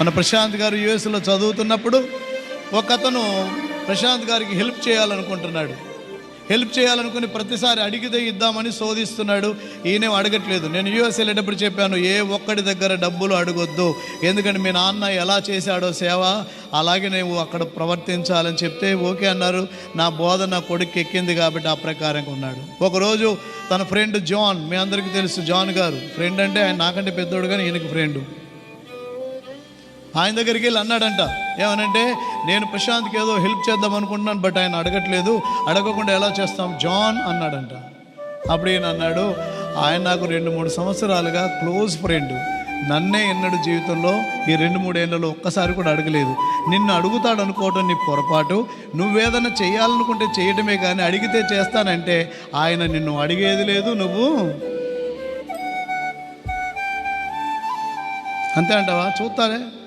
మన ప్రశాంత్ గారు యుఎస్లో చదువుతున్నప్పుడు ఒక అతను ప్రశాంత్ గారికి హెల్ప్ చేయాలనుకుంటున్నాడు. హెల్ప్ చేయాలనుకుని ప్రతిసారి అడిగితే ఇద్దామని శోధిస్తున్నాడు. ఈయనేం అడగట్లేదు. నేను యూఎస్ వెళ్ళేటప్పుడు చెప్పాను ఏ ఒక్కడి దగ్గర డబ్బులు అడగొద్దు. ఎందుకంటే మీ నాన్న ఎలా చేశాడో సేవ అలాగే నువ్వు అక్కడ ప్రవర్తించాలని చెప్తే ఓకే అన్నారు. నా బోధ నా కొడుకు ఎక్కింది కాబట్టి ఆ ప్రకారంగా ఉన్నాడు. ఒకరోజు తన ఫ్రెండ్ జాన్ మీ అందరికీ తెలుసు జాన్ గారు. ఫ్రెండ్ అంటే ఆయన నాకంటే పెద్దోడు కానీ ఈయనకి ఫ్రెండ్. ఆయన దగ్గరికి వెళ్ళి అన్నాడంట ఏమనంటే నేను ప్రశాంత్కి ఏదో హెల్ప్ చేద్దాం అనుకుంటున్నాను బట్ ఆయన అడగట్లేదు. అడగకుండా ఎలా చేస్తాం? జాన్ అన్నాడంట. అప్పుడు ఈయన అన్నాడు ఆయన నాకు రెండు మూడు సంవత్సరాలుగా క్లోజ్ ఫ్రెండ్. నన్నే ఎన్నడు జీవితంలో ఈ రెండు మూడేళ్ళలో ఒక్కసారి కూడా అడగలేదు. నిన్ను అడుగుతాడు అనుకోవటం నీ పొరపాటు. నువ్వేదైనా చేయాలనుకుంటే చేయటమే కానీ అడిగితే చేస్తానంటే ఆయన నిన్ను అడిగేది లేదు నువ్వు. అంతే అంటావా? చూస్తాలే.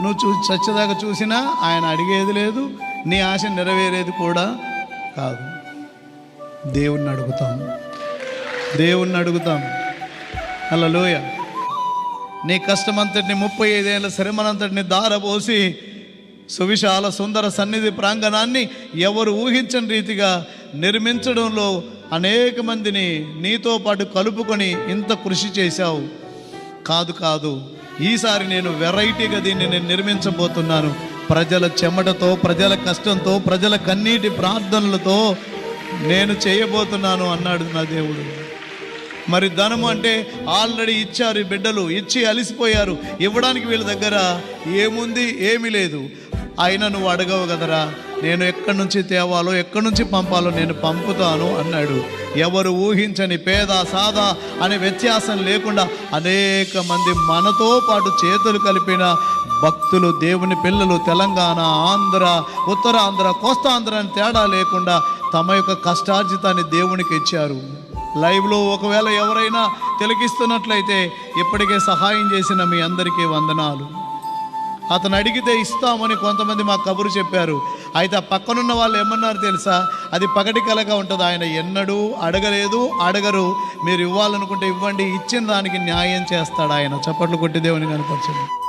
నువ్వు చూ చచ్చేదాకా చూసినా ఆయన అడిగేది లేదు నీ ఆశ నెరవేరేది కూడా కాదు. దేవుణ్ణి అడుగుతాం. దేవుణ్ణి అడుగుతాం. అలా లోయ నీ కష్టమంతటిని ముప్పై ఐదేళ్ళ శ్రమనంతటిని దారపోసి సువిశాల సుందర సన్నిధి ప్రాంగణాన్ని ఎవరు ఊహించని రీతిగా నిర్మించడంలో అనేక మందిని నీతో పాటు కలుపుకొని ఇంత కృషి చేశావు. కాదు కాదు. ఈసారి నేను వెరైటీగా దీన్ని నేను నిర్మించబోతున్నాను. ప్రజల చెమటతో ప్రజల కష్టంతో ప్రజల కన్నీటి ప్రార్థనలతో నేను చేయబోతున్నాను అన్నాడు నా దేవుడు. మరి ధనము అంటే ఆల్రెడీ ఇచ్చారు ఈ బిడ్డలు ఇచ్చి అలిసిపోయారు. ఇవ్వడానికి వీళ్ళ దగ్గర ఏముంది ఏమీ లేదు. అయినా నువ్వు అడగవు కదరా? నేను ఎక్కడి నుంచి తేవాలో ఎక్కడి నుంచి పంపాలో నేను పంపుతాను అన్నాడు. ఎవరు ఊహించని పేద సాదా అనే వ్యత్యాసం లేకుండా అనేక మంది మనతో పాటు చేతులు కలిపిన భక్తులు దేవుని పిల్లలు తెలంగాణ ఆంధ్ర ఉత్తరాంధ్ర కోస్తాంధ్ర అని తేడా లేకుండా తమ యొక్క కష్టార్జితాన్ని దేవునికి ఇచ్చారు. లైవ్లో ఒకవేళ ఎవరైనా తిలకిస్తున్నట్లయితే ఇప్పటికే సహాయం చేసిన మీ అందరికీ వందనాలు. అతను అడిగితే ఇస్తామని కొంతమంది మా కబురు చెప్పారు. అయితే ఆ పక్కనున్న వాళ్ళు ఏమన్నారు తెలుసా? అది పగటి కలగా ఉంటుంది. ఆయన ఎన్నడూ అడగలేదు అడగరు. మీరు ఇవ్వాలనుకుంటే ఇవ్వండి ఇచ్చిన దానికి న్యాయం చేస్తాడు ఆయన. చప్పట్లు కొట్టి దేవుని కనపరచండి.